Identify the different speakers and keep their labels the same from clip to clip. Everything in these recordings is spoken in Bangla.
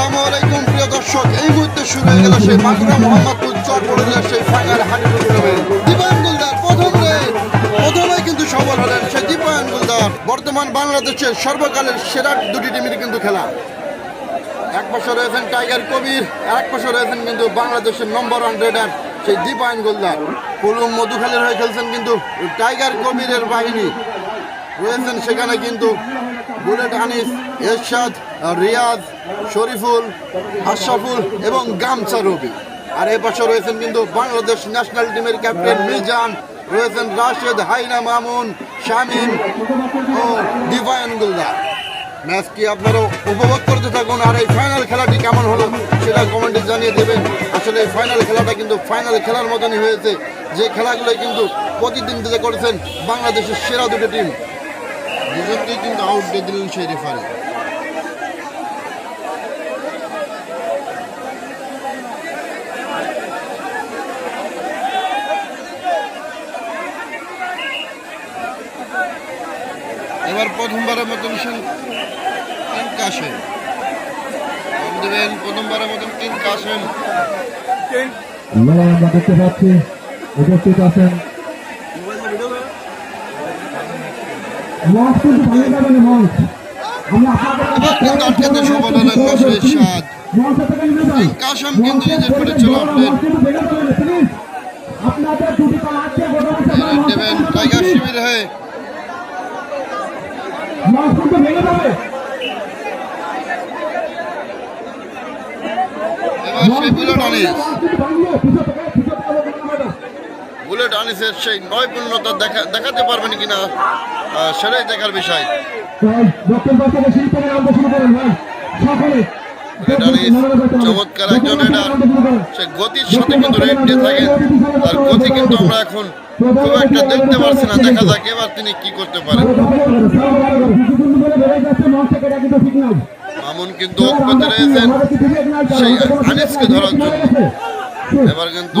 Speaker 1: আসসালামু আলাইকুম প্রিয় দর্শক, এই মুহূর্তে শুরু হয়ে গেল সেই মাগুরা মোহাম্মদপুর চট্টগ্রামের সেই ফাইনাল টুর্নামেন্ট দীপায়ন গুলদার প্রথম প্রথমে কিন্তু সফল হলেন সেই দীপায়ন গুলদার। বর্তমান বাংলাদেশের সর্বকালের সেরা দুটি টিমের কিন্তু খেলা। এক পাশে রয়েছেন টাইগার কবির এক পাশে রয়েছেন কিন্তু বাংলাদেশের নম্বর ওয়ান রেডার সেই দীপায়ন গোলদার। পুলুম মধুখালীর হয়ে খেলছেন কিন্তু টাইগার কবিরের বাহিনী। রয়েছেন সেখানে কিন্তু বুলেট আনিস এরশাদ, রিয়াজ, শরীফুল, আশরাফুল এবং গামছা রবি। আর এ পাশে রয়েছেন কিন্তু বাংলাদেশ ন্যাশনাল টিমের ক্যাপ্টেন মিজান, রয়েছেন রাশেদ, হাইনা মামুন, শামীম ও দিবায়ন গুলদার। ম্যাচ কি আপনারা উপভোগ করতে থাকুন? আর এই ফাইনাল খেলাটি কেমন হলো সেটা কমেন্টে জানিয়ে দেবেন। আসলে এই ফাইনাল খেলাটা কিন্তু ফাইনাল খেলার মতনই হয়েছে। যে খেলাগুলো কিন্তু প্রতিদিন থেকে করেছেন বাংলাদেশের সেরা দুটো টিম দুজনকেই কিন্তু আউট দিয়ে দিলেন সেই এবার প্রথমবারের মতন সেন কিং কাশেম। দেবেন, প্রথমবারের মতন কিং কাশেম।
Speaker 2: আমরা আমরা দেখতে পাচ্ছি, উপস্থিত আছেন মঞ্চ কিন্তু ভাঙে যাবে না মঞ্চ আমি
Speaker 1: এবার কিন্তু আটকাতে সফল হলেন নাসির ইরশাদ
Speaker 2: মঞ্চ থেকে নেমে যান
Speaker 1: কিং কাশেম কিন্তু নিজের করে চলে
Speaker 2: মঞ্চ কিন্তু ভেঙে যাবে না প্লিজ আপনাদের দুটি কাল আছে গোটা
Speaker 1: টাইগার শিবির হয়ে।
Speaker 2: মঞ্চ কিন্তু ভেঙে যাবে
Speaker 1: এবার সেই বুলেট
Speaker 2: কিন্তু ভাঙলো পিছন থেকে পিছন থেকে ভেঙে যাবে
Speaker 1: বুলেট আনিসের সেই নৈপুণ্যতা দেখা দেখাতে পারবেন কিনা সেটাই দেখার বিষয়। চমৎকার একজন রেডার সে গতির সাথে কিন্তু রেড দিয়ে থাকেন তার গতি কিন্তু আমরা এখন খুব একটা দেখতে পারছি না। দেখা যাক এবার তিনি কি করতে পারেন মামুন কিন্তু অক্ষতে রয়েছেন। সেই আনিসকে ধরার জন্য। এবার কিন্তু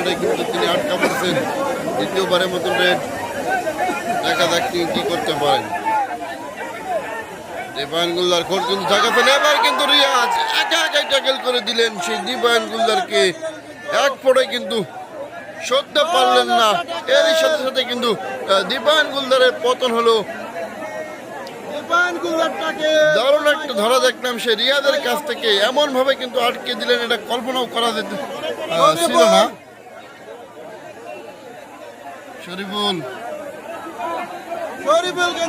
Speaker 1: প্রথম কিন্তু তিনি আটকা পড়ছেন। দ্বিতীয়বারের মতন রেড। দেখা যাক তিনি কি করতে পারেন। দীপায়ন গুলদার খোঁজ কিন্তু থাকাতেন এবার কিন্তু রিয়াজ একা একাই ট্যাকেল করে দিলেন সেই দীপায়ন গুলদারকে। এক ফোটে কিন্তু সরতে পারলেন না। এরই সাথে সাথে কিন্তু আহ, দীপায়ন গুলদারের পতন হলো। দারুণ একটা ধরা দেখলাম সে রিয়াদের কাছ থেকে। এমন ভাবে কিন্তু আটকে দিলেন এটা কল্পনাও করা যেত ছিল না। শরীফুল।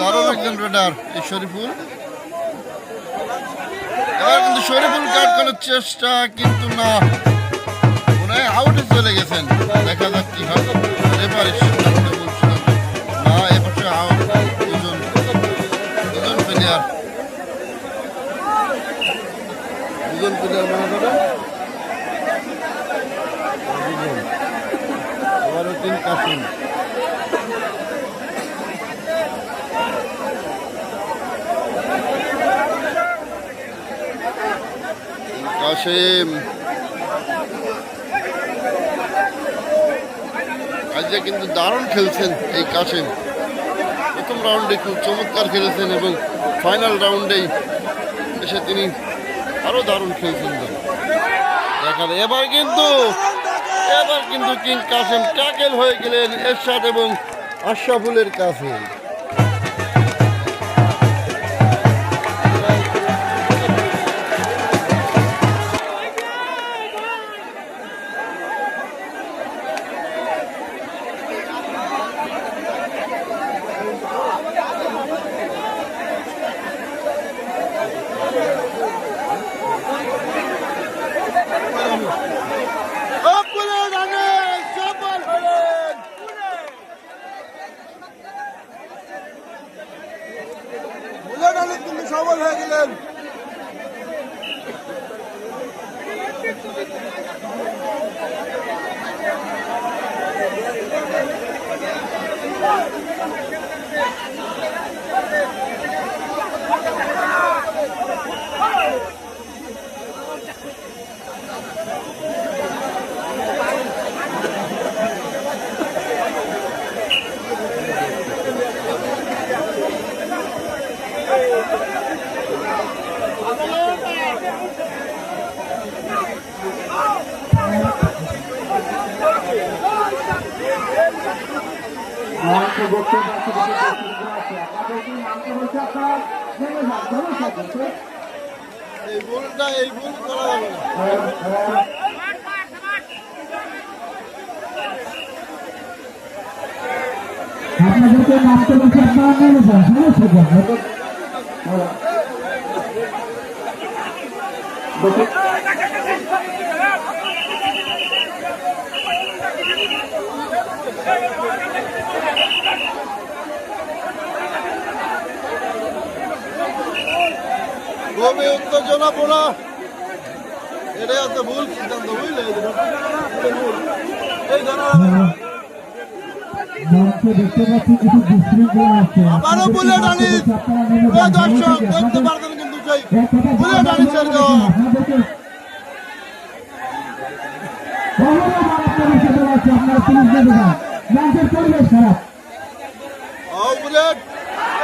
Speaker 1: দারুণ একজন রেডার এই শরীফুল। এবার কিন্তু শরীফুল কাট করার চেষ্টা কিন্তু না। হয় আউটে চলে গেছেন। দেখা যাক কি হয়। এবারে না এপাশে আউট দুজন দুজন প্লেয়ার দুজন তিন কাসিম আজকে কিন্তু দারুণ খেলছেন এই কাসিম। প্রথম রাউন্ডে খুব চমৎকার খেলেছেন এবং ফাইনাল রাউন্ডেই এসে তিনি আরও দারুণ খেলছেন। দেখার এবার কিন্তু এবার কিন্তু কিং কাসেম ট্যাকেল হয়ে গেলেন এরশাদ এবং আশরাফুলের কাছে।
Speaker 3: অনেক কিন্তু সবল হয়ে গেলেন
Speaker 2: Thank you.
Speaker 1: এই ভুলটা এই ভুল করা যাবে না
Speaker 2: আপনাদেরকে নামতে বলছে আপনারা নেমে যান সমস্যা
Speaker 1: খুবই উত্তেজনা পোড়া। এটাই হচ্ছে ভুল সিদ্ধান্ত বুঝলে? এই আবারও বুলেট
Speaker 2: যান,
Speaker 1: দর্শক দেখতে পারতেন কিন্তু সেই বুলেট
Speaker 2: আপনারা পুলিশ নেমে যান পরিবেশ খারাপ।
Speaker 1: বুলেট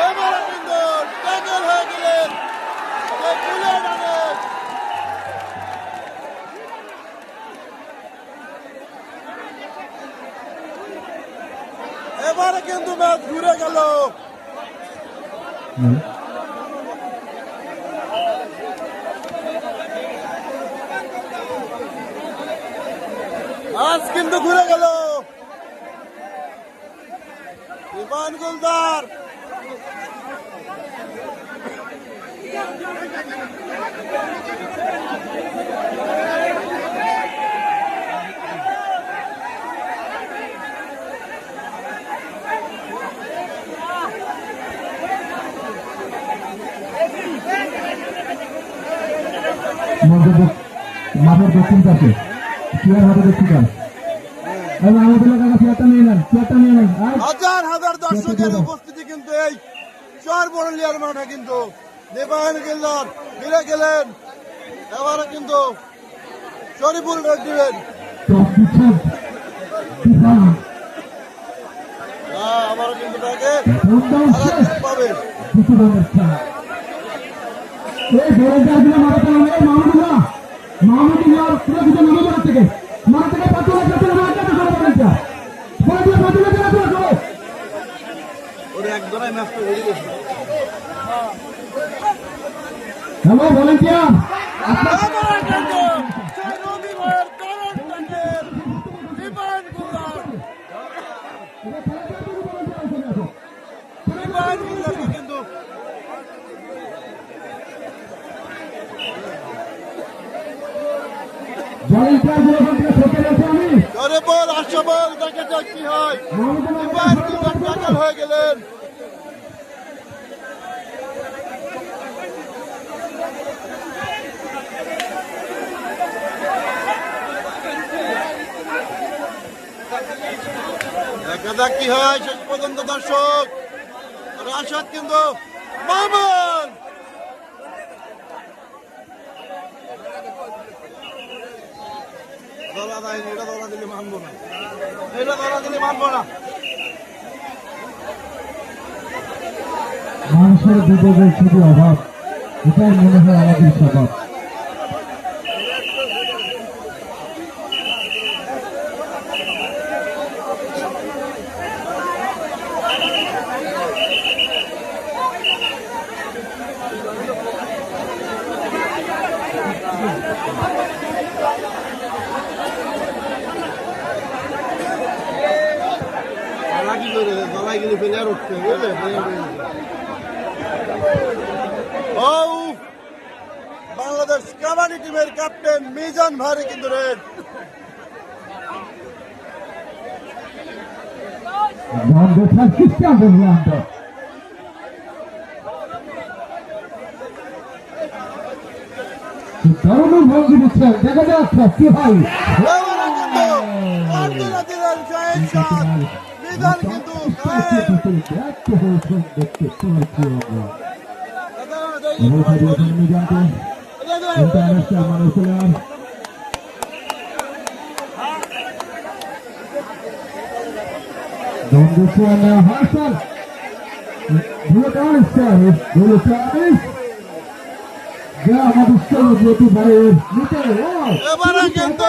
Speaker 1: এবারে কিন্তু ট্যাকেল হয়ে গেলেন এই বুলেট আনিস এবারে কিন্তু ম্যাচ ঘুরে গেল। আজ কিন্তু ঘুরে গেল। ইমান গুলদার
Speaker 2: মঞ্চে মাঠের দক্ষিণ পাশে। চেয়ার হাতে দেখতে পান। এবং আমাদের কাকা চেয়ারটা নিয়ে নেন চেয়ারটা নিয়ে নেন।
Speaker 1: হাজার হাজার দর্শকের উপস্থিতি কিন্তু এই চর বরলিয়ার মাঠে কিন্তু। দেবায়ন গিল্লার ফিরে গেলেন। এবারে কিন্তু শরীফুল রেড দিবেন।
Speaker 2: টপ দিচ্ছেন তুফান
Speaker 1: আবারও কিন্তু তাকে
Speaker 2: ফোনটা উঠছে
Speaker 1: খেলার পাবে।
Speaker 2: কিছু রঙের খেলা। এই ভলেন্টিয়ারগুলো মারাতে মাহমুদুল্লাহ মাহমুদুল্লাহ পুরো কিছু নামে থেকে মারা থেকে পাতুলা পাতুলা মারা সরো ভলেন্টিয়ার ভলেন্টিয়ার পাতুলা থেকে পাতুলা সরো
Speaker 1: ওরে এক ম্যাচটা হয়ে গেছে
Speaker 2: হ্যালো ভলেন্টিয়ার আপনার
Speaker 1: এবারে কিন্তু সেই রবি ভাইয়ের কারণ ট্যাকেল ইমান গুলদার ইমান গুলদারকে কিন্তু জোরে বল দেখে যাক কি হয়। গেলেন। কি হয়, শেষ পর্যন্ত দর্শক। রাশাদ কিন্তু মামুন ধরা দেয়নি এটা দিলে মানবো না। এটা ধরা দিলে মানবো না।
Speaker 2: মানুষের বিবেকের শুধু অভাব, এটাই মনে হয় আমাদের স্বভাব।
Speaker 1: গলায় গেলে ফেলে আর উঠতে বাংলাদেশ কাবাডি টিমের ক্যাপ্টেন মিজান ভারে কিন্তু রেড।
Speaker 2: Grande Franciscano Orlando.
Speaker 3: দারুণ ভঙ্গি দিচ্ছেন দেখা যাচ্ছে কি হয়
Speaker 2: বিধান কিন্তু গায়েব।
Speaker 3: দেখতে হয়েছে দেখতে পেয়েছি আমরা এখানে জানতে ইন্টারন্যাশনাল মানে. Look on his side. Look on his. যা আমাদের সঙ্গে যেতে পারে নিতে
Speaker 2: এবারে কিন্তু।